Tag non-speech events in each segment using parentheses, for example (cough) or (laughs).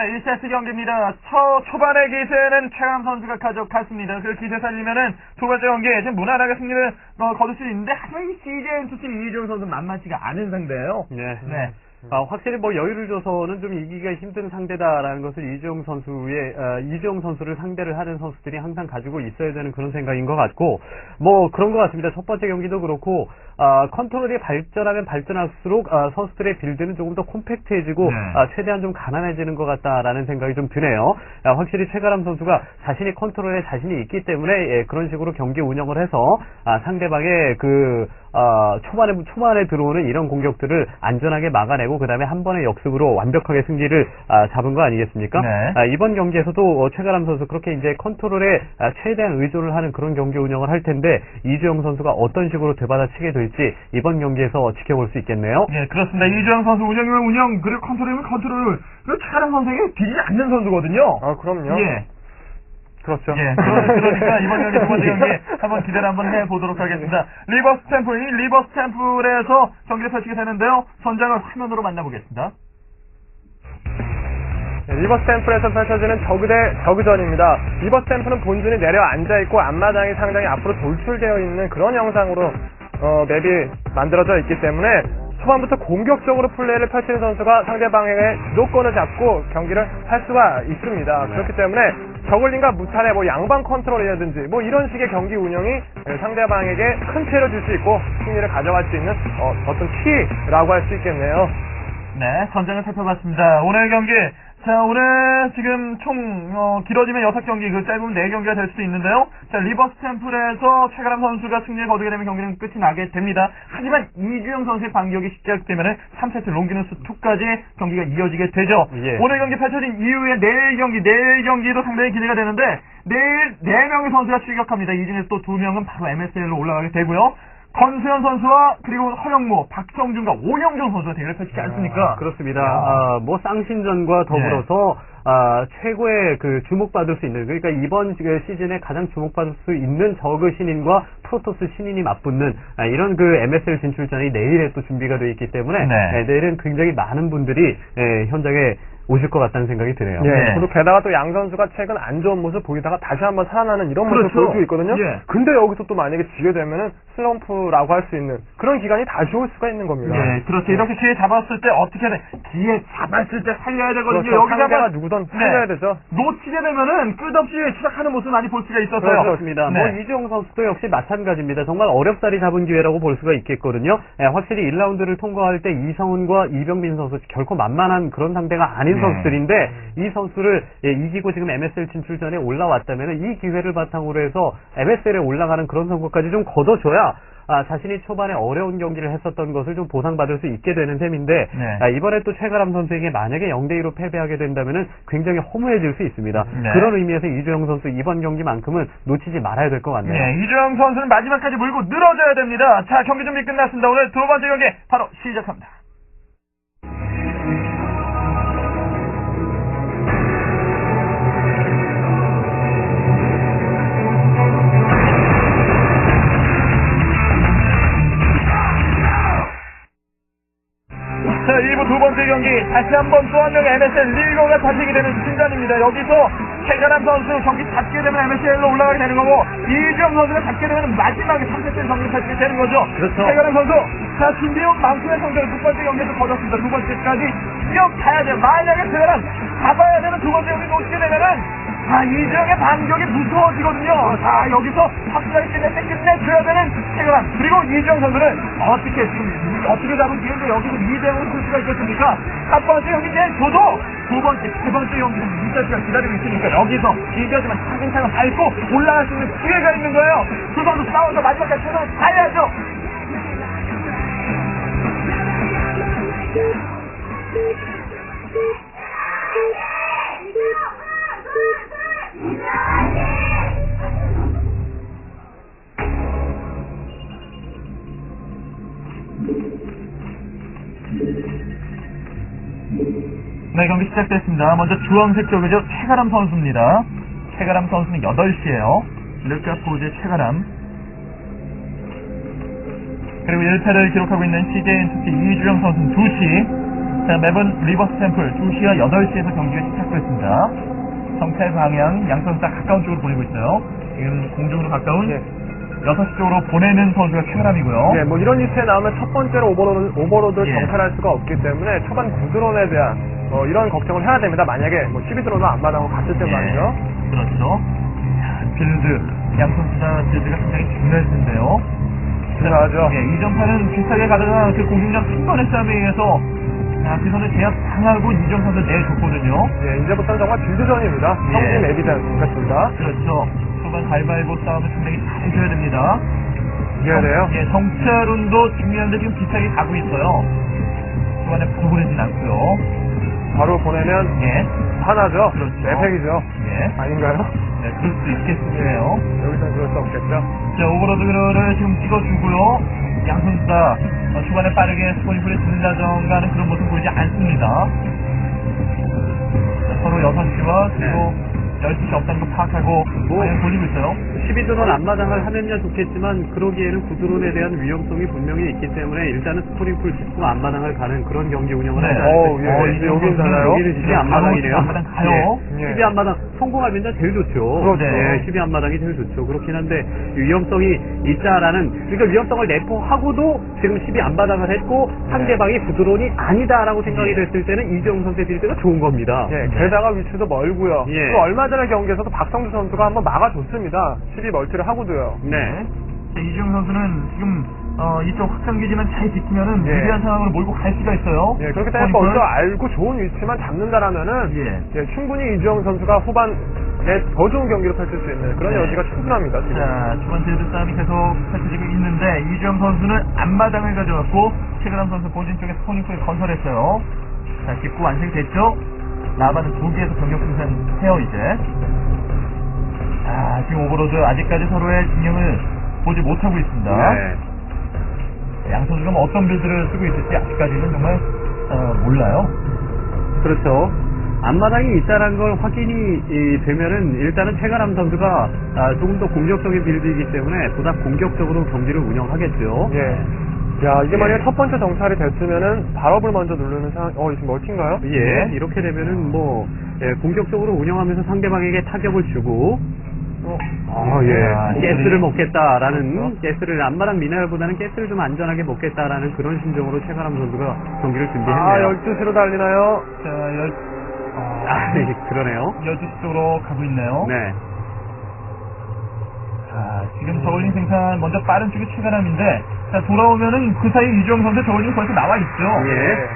네, 1세트 경기입니다. 초, 초반의 기세는 최강 선수가 가져갔습니다. 그 기세 살리면은 두 번째 경기에 지금 무난하게 승리를 어, 거둘 수 있는데, 하지만 이 CJ 투 팀 이주영 선수 만만치가 않은 상대예요 네. 네. 아, 확실히 뭐 여유를 줘서는 좀 이기기가 힘든 상대다라는 것을 이주영 선수의 어, 이주영 선수를 상대를 하는 선수들이 항상 가지고 있어야 되는 그런 생각인 것 같고 뭐 그런 것 같습니다. 첫 번째 경기도 그렇고 아, 컨트롤이 발전하면 발전할수록 아, 선수들의 빌드는 조금 더 콤팩트해지고 네. 아, 최대한 좀 가난해지는 것 같다라는 생각이 좀 드네요. 아, 확실히 최가람 선수가 자신이 컨트롤에 자신이 있기 때문에 예, 그런 식으로 경기 운영을 해서 아, 상대방의 그 아, 초반에 초반에 들어오는 이런 공격들을 안전하게 막아내고 그다음에 한 번의 역습으로 완벽하게 승리를 아, 잡은 거 아니겠습니까? 네. 아, 이번 경기에서도 어, 최가람 선수 그렇게 이제 컨트롤에 아, 최대한 의존을 하는 그런 경기 운영을 할 텐데 이주영 선수가 어떤 식으로 되받아치게 될지 이번 경기에서 지켜볼 수 있겠네요. 예, 그렇습니다. 이주영 선수 운영이면 운영, 그리고 컨트롤이면 컨트롤. 그리고 최강 선수에게 비리지 않는 선수거든요. 아, 그럼요. 예. 그렇죠. 예, 그러- 그러니까 (laughs) 이번 경기 두 번째 경기 한번 기대를 한번 해보도록 하겠습니다. 리버스 템플, 이 리버스 템플에서 경기를 펼치게 되는데요. 선장을 화면으로 만나보겠습니다. 네, 리버스 템플에서 펼쳐지는 저그 대 저그전입니다. 리버스 템플은 본진이 내려 앉아 있고 앞마당이 상당히 앞으로 돌출되어 있는 그런 형상으로 어, 맵이 만들어져 있기 때문에 초반부터 공격적으로 플레이를 펼치는 선수가 상대방에게 주도권을 잡고 경기를 할 수가 있습니다. 그렇기 때문에 저글링과 무탈의 뭐 양방 컨트롤이라든지 뭐 이런 식의 경기 운영이 예, 상대방에게 큰 피해를 줄 수 있고 승리를 가져갈 수 있는 어, 어떤 키라고 할 수 있겠네요. 네, 선장을 살펴봤습니다. 오늘 경기, 자, 오늘 지금 총, 어, 길어지면 6경기, 그 짧으면 4경기가 될 수도 있는데요. 자, 리버스 템플에서 최가람 선수가 승리를 거두게 되면 경기는 끝이 나게 됩니다. 하지만 이주영 선수의 반격이 시작되면 3세트 롱기누스 2까지 경기가 이어지게 되죠. 예. 오늘 경기 펼쳐진 이후에 내일 경기, 내일 경기도 상당히 기대가 되는데, 내일 4명의 선수가 출격합니다. 이 중에서 또 2명은 바로 MSL로 올라가게 되고요. 권수현 선수와 그리고 허영무, 박성준과 오영종 선수가 대결을 펼치지 않습니까? 그렇습니다. 야. 아, 뭐 쌍신전과 더불어서 아, 최고의 그 주목받을 수 있는 그러니까 이번 그 시즌에 가장 주목받을 수 있는 저그 신인과 프로토스 신인이 맞붙는 아, 이런 그 MSL 진출전이 내일에 또 준비가 되어 있기 때문에 네. 예, 내일은 굉장히 많은 분들이 예, 현장에 오실 것 같다는 생각이 드네요. 예. 네. 그리고 게다가 또 양 선수가 최근 안 좋은 모습 보이다가 다시 한번 살아나는 이런 모습을 그렇죠. 보여주고 있거든요. 예. 근데 여기서 또 만약에 지게 되면은 슬럼프라고 할 수 있는 그런 기간이 다시 올 수가 있는 겁니다. 예, 그렇죠. 이렇게 기회 잡았을 때 어떻게 돼? 기회 잡았을 때 살려야 되거든요. 그렇죠. 여기다가 상대가 누구 든 살려야 네. 되죠. 놓치게 되면은 끝없이 추락하는 모습 많이 볼 수가 있었어요. 그렇습니다. 네. 뭐 이주영 선수도 역시 마찬가지입니다. 정말 어렵사리 잡은 기회라고 볼 수가 있겠거든요. 예, 확실히 1라운드를 통과할 때 이성훈과 이병민 선수 결코 만만한 그런 상대가 아닌 네. 선수들인데 이 선수를 예, 이기고 지금 MSL 진출전에 올라왔다면 이 기회를 바탕으로 해서 MSL에 올라가는 그런 성과까지 좀 거둬줘야 아, 자신이 초반에 어려운 경기를 했었던 것을 좀 보상받을 수 있게 되는 셈인데 네. 아, 이번에 또 최가람 선수에게 만약에 0대 2로 패배하게 된다면 굉장히 허무해질 수 있습니다. 네. 그런 의미에서 이주영 선수 이번 경기만큼은 놓치지 말아야 될 것 같네요. 네, 이주영 선수는 마지막까지 물고 늘어져야 됩니다. 자, 경기 준비 끝났습니다. 오늘 두 번째 경기 바로 시작합니다. 번째 경기 다시 한번 또 한 명의 MSL 리거가 잡히게 되는 순간입니다. 여기서 최가람 선수 경기 잡게 되면 MSL로 올라가게 되는 거고 이주영 선수가 잡게 되면 마지막에 3세트 경기 펼치게 되는 거죠. 그렇죠. 최가람 선수 자 준비해온 만큼의 성적을 두 번째 경기에서 거뒀습니다. 두 번째까지 이어가야 돼요. 만약에 최가람 잡아야 되는 두 번째 경기 놓치게 되면은 아, 이정의 반격이 무서워지거든요. 자, 여기서 확실하게 끝낼 때 끝내줘야 되는 최가람. 그리고 이정 선수는 어떻게, 지금, 어떻게 잡은 기회인데 여기서 이대형을 쓸 수가 있겠습니까? 첫 번째 경기 내 줘도 두 번째, 세 번째 경기는 이자수가 기다리고 있으니까 여기서 이겨지만 차근차근 밟고 올라갈 수 있는 기회가 있는 거예요. 두 선수 싸워서 마지막까지 경기 시작됐습니다. 먼저 주황색 쪽이죠. 최가람 선수입니다. 최가람 선수는 8시에요. 르카포즈의 최가람. 그리고 1패를 기록하고 있는 CJ 엔투티 이주영 선수는 2시. 자, 맵은 리버스 템플 2시와 8시에서 경기가 시작됐습니다. 정찰 방향 양선수 다 가까운 쪽으로 보내고 있어요. 지금 공중으로 가까운 예. 6시 쪽으로 보내는 선수가 쾌감이고요. 예, 뭐 이런 리스트에 나오면 첫 번째로 오버로드, 오버로드를 예. 정찰할 수가 없기 때문에 초반 구드론에 대한 어, 이런 걱정을 해야 됩니다. 만약에 뭐 12드론을 안 받아고 갔을 때 말이죠. 그렇죠. 자, 빌드, 양 선수 다 빌드가 상당히 중요할 텐데요. 중요하죠. 예, 이전판은 비슷하게 가다가 그 공중장 큰 번의 싸움에 의해서 자, 그 선을 제압 당하고 이정 선수 내줬거든요. 예, 이제부터는 정말 빌드전입니다. 예. 성진 에비던스 같습니다. 그렇죠. 초반 가위바위보 싸움을 상당히 잘해줘야 됩니다. 이겨야 돼요. 예, 정찰운도 중요한데 지금 비슷하게 가고 있어요. 초반에 바로 보내진 않고요. 바로 보내면 예, 하나죠. 그렇죠. 네 팩이죠. 예, 아닌가요? 네, 그럴 수 있겠네요. 여기서는 그럴 수 없겠죠. 자, 오버로드를 지금 찍어주고요. 양 선수 다 어, 초반에 빠르게 스포니풀에 들다던가 하는 그런 모습 보이지 않습니다. 자, 서로 6시와 그리고 12시 없다는 거 파악하고 뭐. 돌리고 있어요. 12드론 앞마당을 하면야 좋겠지만 그러기에는 구드론에 대한 위험성이 분명히 있기 때문에 일단은 스프링풀 짓고 앞마당을 가는 그런 경기 운영을 네. 어우, 않을까 예. 어, 선수는 가나요? 여기는 12 예, 앞마당이네요. 앞마당 가요. 예. 12 앞마당 성공하면 제일 좋죠. 그렇죠. 예, 12 앞마당이 제일 좋죠. 그렇긴 한데 위험성이 있다라는 그러니까 위험성을 내포하고도 지금 12 앞마당을 했고 상대방이 구드론이 아니다라고 생각이 예. 됐을 때는 이재용 선수의 빌드가 좋은 겁니다. 예, 게다가 위치도 멀고요. 예. 또 얼마 전에 경기에서도 박성주 선수가 한번 막아줬습니다. 12 멀티를 하고도요. 네. 자, 이주영 선수는 지금 어, 이쪽 확장 기지만 잘 지키면은 예. 유리한 상황으로 몰고 갈 수가 있어요. 예, 때문에 스포니풀. 먼저 알고 좋은 위치만 잡는다라면은 예. 예, 충분히 이주영 선수가 후반에 더 좋은 경기를 펼칠 수 있는 그런 네. 여지가 충분합니다. 지금. 자, 초반 빌드 싸움이 계속 펼쳐지고 있는데 이주영 선수는 앞마당을 가져갔고 최근함 선수 본진 쪽에 스포닝풀 건설했어요. 자, 직구 완성이 됐죠? 라바는 두 개에서 병력 생산해요 이제. 자, 지금 오버로드 아직까지 서로의 진영을 보지 못하고 있습니다. 네. 양 선수가 뭐 어떤 빌드를 쓰고 있을지 아직까지는 정말 어, 몰라요. 그렇죠. 앞마당이 있다는 걸 확인이 이, 되면은 일단은 최가람 선수가 아, 조금 더 공격적인 빌드이기 때문에 보다 공격적으로 경기를 운영하겠죠. 예. 야, 이게 만약에 예. 첫 번째 정찰이 됐으면은 발업을 먼저 누르는 상황, 어, 지금 멀티인가요? 예, 네. 이렇게 되면은 뭐 예, 공격적으로 운영하면서 상대방에게 타격을 주고 어, 아, 예. 예. 가스를 어? 먹겠다라는 가스를 앞마당 미네랄보다는 가스를 좀 안전하게 먹겠다라는 그런 심정으로 최가람 선수가 경기를 아, 준비했네요. 12시로 달리나요? 자, 열, 아, (laughs) 예, 그러네요. 12시 쪽으로 가고 있네요. 네. 자, 지금 저울링 생산 먼저 빠른 쪽이 최가람인데 자, 돌아오면은 그 사이 이주영 선수 저울링 벌써 나와 있죠. 예.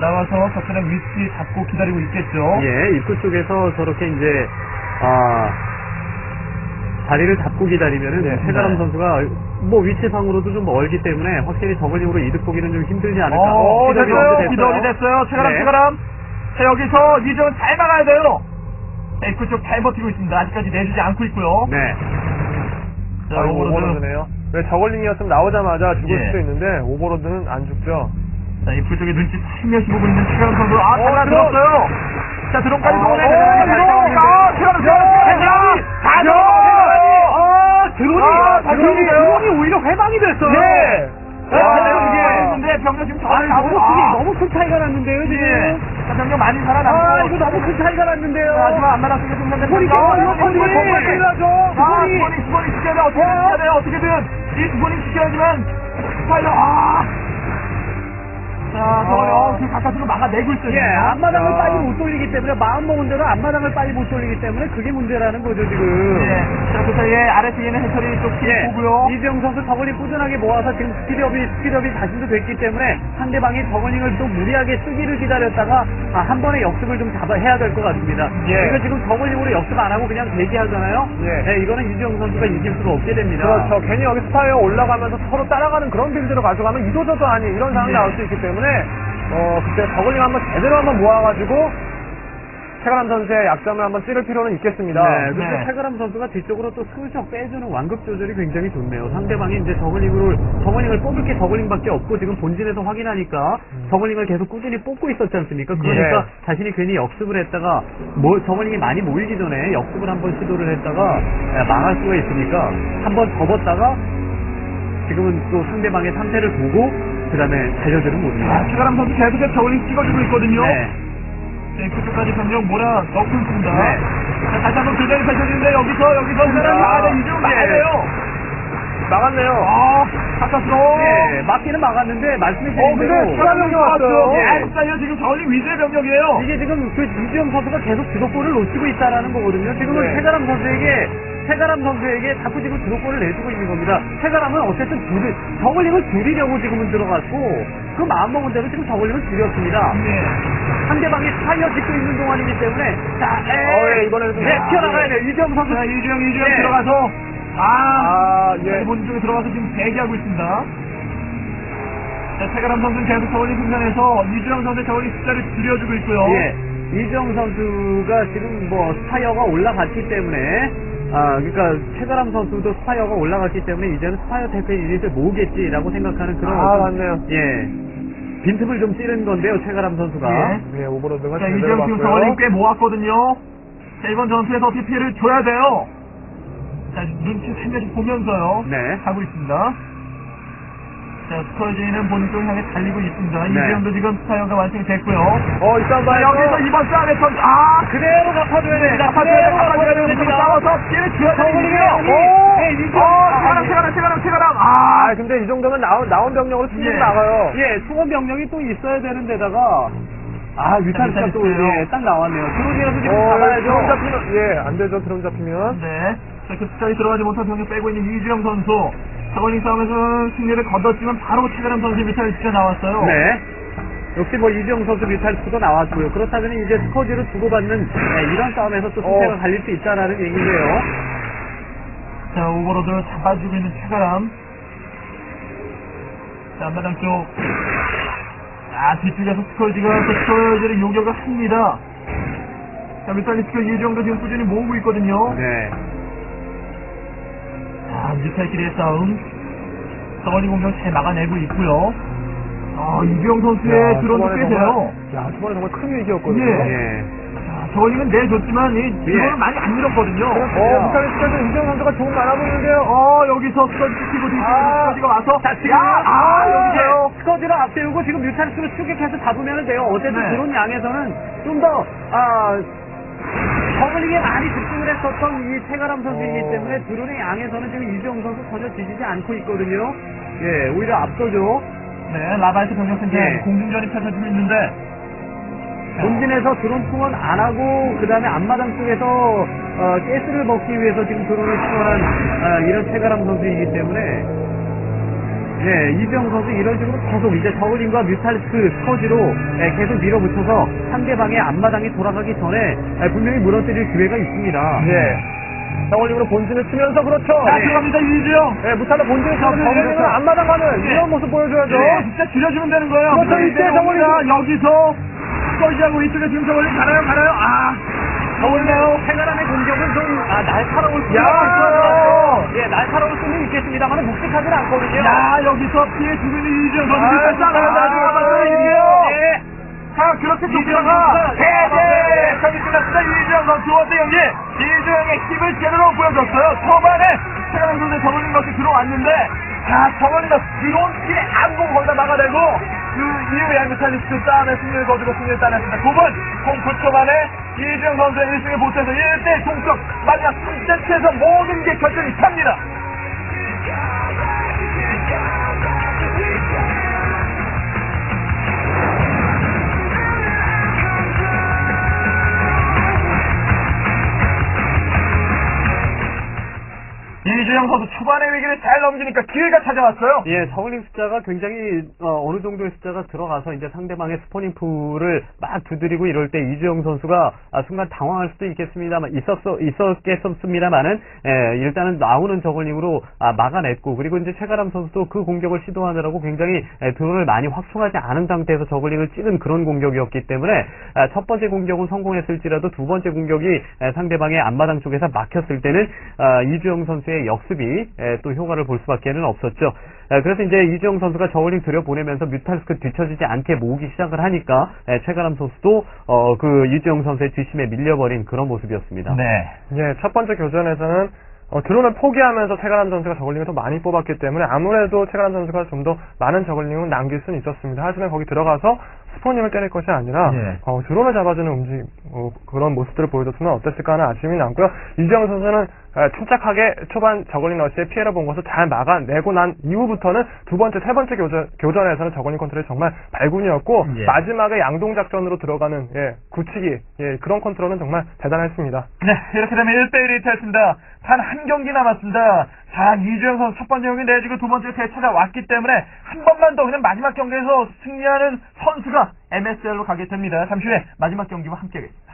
나와서 저편에 위치 잡고 기다리고 있겠죠. 예, 입구 쪽에서 저렇게 이제 아 자리를 잡고 기다리면은 네. 최가람 네. 선수가 뭐 위치상으로도 좀 멀기 때문에 확실히 저글링으로 이득 보기는 좀 힘들지 않을까. 어, 기다림이 됐어요. 언제 기다리 됐어요. 최가람, 네. 최가람. 자, 여기서 이주영 잘 막아야 돼요. 자, 입구 쪽잘 버티고 있습니다. 아직까지 내주지 않고 있고요. 네. 자, 오버로드. 오버로드네요. 왜 저걸링이었으면 나오자마자 죽을 예. 수도 있는데, 오버로드는 안 죽죠. 자, 입구 쪽에 눈치 살며시 보고 있는 최가람 선수. 아, 어, 달라 드론! 들었어요. 자, 드론까지 아, 동원해. 어, 드론! 아, 최가람, 최가람, 최가람. 다 야! 들어. 아, 드론이 아, 다시 드론이. 드론이 오히려 회방이 됐어요. 예! 자, 아, 병력 이게 병력 지금 아니, 저를 너무 큰, 너무 큰 차이가 났는데요, 예. 지금. 자, 병력 많이 살아남고. 아, 이거 너무 큰 차이가 났는데요. 자, 하지만 안 말았으니까 생산된 소리 병력. 깨요, 아. 아, 소리. 수건이, 수건이 지켜야 돼. 어떻게든 지켜야 돼. 어떻게든. 이 수건이 지켜야지만. 스파이더, 아! 자, 저거요. 그 바깥으로 막아내고 있어요. 예. 앞마당을 야. 빨리 못 돌리기 때문에 마음 먹은 대로 앞마당을 빨리 못 돌리기 때문에 그게 문제라는 거죠, 지금. 예. 자, 그 사이에 아래쪽에 있는 해철이 좀 예, 보고요. 이재용 선수 저글링 꾸준하게 모아서 지금 스피드업이 스피드업이 자신도 됐기 때문에 상대방이 저글링을 또 무리하게 쓰기를 기다렸다가 아, 한 번에 역습을 좀 잡아 해야 될 것 같습니다. 예. 이거 지금 저글링으로 역습 안 하고 그냥 대기하잖아요. 예. 네, 이거는 이재용 선수가 이길 수가 없게 됩니다. 그렇죠. 괜히 여기 스파이어 올라가면서 서로 따라가는 그런 빌드로 가져가면 이도저도 아닌 이런 상황 이 예. 나올 수 있기 때문에, 어, 그때 저글링 한번 제대로 한번 모아가지고, 최가람 선수의 약점을 한번 찌를 필요는 있겠습니다. 네, 그래서 네. 최가람 선수가 뒤쪽으로 또 슬쩍 빼주는 완급 조절이 굉장히 좋네요. 상대방이 이제 저글링으로 저글링을 뽑을 게 저글링밖에 없고 지금 본진에서 확인하니까 저글링을 계속 꾸준히 뽑고 있었지 않습니까? 그러니까 예. 자신이 괜히 역습을 했다가 뭐 저글링이 많이 모이기 전에 역습을 한번 시도를 했다가 에, 망할 수가 있으니까 한번 접었다가 지금은 또 상대방의 상태를 보고 그 다음에 달려들은 모릅니다. 아, 최가람 선수 계속해서 저울링 찍어주고 있거든요. 네. 네, 그쪽까지 병력 몰아 넣고 있습니다. 네. 자, 다시 한번 교전이 펼쳐지는데 여기서 여기서 사람 막아야 돼. 이중 막아야 돼요. 막았네요. 아, 카타스로. 예, 막기는 막았는데 말씀해 주신 어, 근데 추가 병력이 왔어요. 예. 아, 진짜 지금 저울링 위주의 병력이에요. 이게 지금 그 이주영 선수가 계속 주도골을 놓치고 있다라는 거거든요. 지금은 네. 최가람 선수에게 최가람 선수에게 자꾸 지금 주도골을 내주고 있는 겁니다. 최가람은 어쨌든 줄을 저글링을 줄이려고 지금은 들어갔고 그 마음먹은 대로 지금 저글링을 줄였습니다. 네. 상대방이 스파이어 짓고 있는 동안이기 때문에 자, 에, 어, 예, 이번에는 좀- 네, 튀어나가야 돼요. 이주영 선수. 자, 이주영, 이주영 예. 들어가서 아, 아, 예. 본 쪽에 들어가서 지금 대기하고 있습니다. 자, 최가람 선수는 계속 저울링 생산해서 이주영 선수의 저울링 숫자를 줄여주고 있고요. 예, 이정 선수가 지금 뭐 스파이어가 올라갔기 때문에 아 그러니까 최가람 선수도 스파이어가 올라갔기 때문에 이제는 스파이어 대표 유닛을 모으겠지라고 생각하는 그런 아, 어떤- 맞네요. 예 빈틈을 좀 찌른 건데요 최가람 선수가 예. 네, 오버로드가 자, 제대로 이재영 지금. 저울링 꽤 모았거든요. 자, 이번 전투에서 피해를 줘야 돼요. 자, 눈치 한 개씩 보면서요. 네. 가고 있습니다. 자, 스커지는 본인 쪽을 향해 달리고 있습니다. 이재영도 지금 스타이어가 완성이 됐고요. 어, 일단 자. 여기서 이번 싸움에서, 아! 그대로 갚아줘야 돼 자, 파트너를 갚아줘야 분으로 싸워서 분이에요. 저울링이 오! 네. 어, 체가람, 체가람, 체가람, 체가람. 아, 아! 근데 이 정도면 나온, 나온 병력으로 충분히 예. 나가요. 예 수원 병력이 또 있어야 되는 데다가 아 뮤탈스가 또. 예, 딱 나왔네요 드론이라도 지금 어, 잡아야죠 드럼 잡히면, 예, 안 되죠, 드럼 잡히면. 네. 자, 그 숫자에 들어가지 못한 병력 빼고 있는 이주영 선수. 저걸링 싸움에서 승리를 거뒀지만 바로 체가람 선수의 미사일 진짜 나왔어요. 네. 역시 뭐 이지영 선수 뮤탈스도 나왔고요. 그렇다면 이제 스커지로 주고받는 네, 이런 싸움에서 또 승패가 어. 갈릴 수 있다라는 얘기인데요. 자, 오버로드를 잡아주고 있는 최가람. 자, 앞마당 쪽. 아, 뒤쪽에서 스컬지가 또 스컬지를 요격을 합니다. 자, 뮤탈리스크 이정도 지금 꾸준히 모으고 있거든요. 네. 자, 뮤탈끼리의 싸움. 서거리 공격 잘 막아내고 있고요. 아, 이주영 선수의 드론도 꽤 돼요. 야, 초반에 정말 큰 위기였거든요. 예. 예. 자, 저걸링은 내줬지만, 이 드론은 많이 안 밀었거든요. 어, 무탈리스크에서 이정 선수가 조금 많아 보이는데요. 어, 여기서 스컬지 치고 뒤쪽에서 아. 스컬지가 와서. 자, 지금 야, 아, 여기서요. 예, 스커지를 앞세우고 지금 뮤탈스를 추격해서 잡으면 돼요. 어쨌든 네. 드론 양에서는 좀 더, 아, 저글링에 많이 집중을 했었던 이 태가람 선수이기 어. 때문에 드론의 양에서는 지금 이주영 선수 전혀 뒤지지 않고 있거든요. 예, 오히려 앞서죠. 네, 라바이트 병력 생산 예. 공중전이 펼쳐지고 있는데 본진에서 드론 투원 안 하고 그 다음에 앞마당 쪽에서 어, 가스를 먹기 위해서 지금 드론을 투원한 아, 이런 최가람 선수이기 때문에 네 이병 선수 이런 식으로 계속 이제 저울링과 뮤탈리스크 스커지로 예, 계속 밀어붙여서 상대방의 앞마당이 돌아가기 전에 예, 분명히 무너뜨릴 기회가 있습니다. 예. 정원님으로 본진을 치면서 그렇죠. 자, 예. 들어갑니다, 이주영. 예, 무탈로 본진을 정원님은 자. 앞마당 가는 예. 이런 모습 보여줘야죠. 네, 진짜 줄여주면 되는 거예요. 그렇죠, 자, 이때. 옵니다. 여기서 스컬지하고 이쪽에 지금 저걸링 가나요, 가나요? 아, 저걸링요. 최가람의 공격은 좀 아, 날카로울 수는 야! 예, 날카로울 수는 있겠습니다만 묵직하지는 않거든요. 야, 여기서 피해 주고 있는 이주영 선수. 아, 나중에 아, 맞아요, 예. 자, 그렇게 이주영 쫓겨나가 선수가 대대 경기 끝났습니다. 이주영 선수 두 번째 경기 이주영의 힘을 제대로 보여줬어요. 초반에 최강현 선수의 저걸린 것이 들어왔는데 자, 저걸린다 들어온 피해 안공 거기다 막아내고 그 이후에 뮤탈리스트 싸움에 승리를 거두고 승리를 따냈습니다. 두 번, 09초 만에 이주영 선수의 1승에 보태서 1대 동점 마지막 3세트에서 모든 게 결정이 찹니다. 이주영 선수 초반의 위기를 잘 넘기니까 기회가 찾아왔어요. 예, 저글링 숫자가 굉장히 어, 느 정도의 숫자가 들어가서 이제 상대방의 스포닝 풀을 막 두드리고 이럴 때 이주영 선수가 아, 순간 당황할 수도 있겠습니다만 있었어 있었겠습니다만은 예, 일단은 나오는 저글링으로 아, 막아냈고 그리고 이제 최가람 선수도 그 공격을 시도하느라고 굉장히 예, 드론을 많이 확충하지 않은 상태에서 저글링을 찍은 그런 공격이었기 때문에 아, 첫 번째 공격은 성공했을지라도 두 번째 공격이 예, 상대방의 앞마당 쪽에서 막혔을 때는 아, 이주영 선수의 역습이 예, 또 효과를 볼 수밖에 는 없었죠. 예, 그래서 이제 이주영 선수가 저울링 들여보내면서 뮤탈스크 뒤처지지 않게 모으기 시작을 하니까 예, 최가람 선수도 어, 그 이주영 선수의 뒷심에 밀려버린 그런 모습이었습니다. 네. 예, 첫 번째 교전에서는 어, 드론을 포기하면서 최가람 선수가 저글링을 더 많이 뽑았기 때문에 아무래도 최가람 선수가 좀 더 많은 저글링을 남길 수는 있었습니다. 하지만 거기 들어가서 스포님을 때릴 것이 아니라 예. 어, 드론을 잡아주는 움직 어, 그런 모습들을 보여줬으면 어땠을까 하는 아쉬움이 남고요. 이재영 선수는 어, 침착하게 초반 저글링 러시의 피해를 본 것을 잘 막아내고 난 이후부터는 두 번째, 세 번째 교전, 교전에서는 저글링 컨트롤이 정말 발군이었고 예. 마지막에 양동 작전으로 들어가는 예, 굳히기 예, 그런 컨트롤은 정말 대단했습니다. 네, 이렇게 되면 1대1이 됐습니다. 단 한 경기 남았습니다. 자, 이주영 선수 첫 번째 경기 내주고 두 번째 되찾아왔기 때문에 한 번만 더 그냥 마지막 경기에서 승리하는 선수가 MSL로 가게 됩니다. 잠시 후에 마지막 경기와 함께 하겠습니다.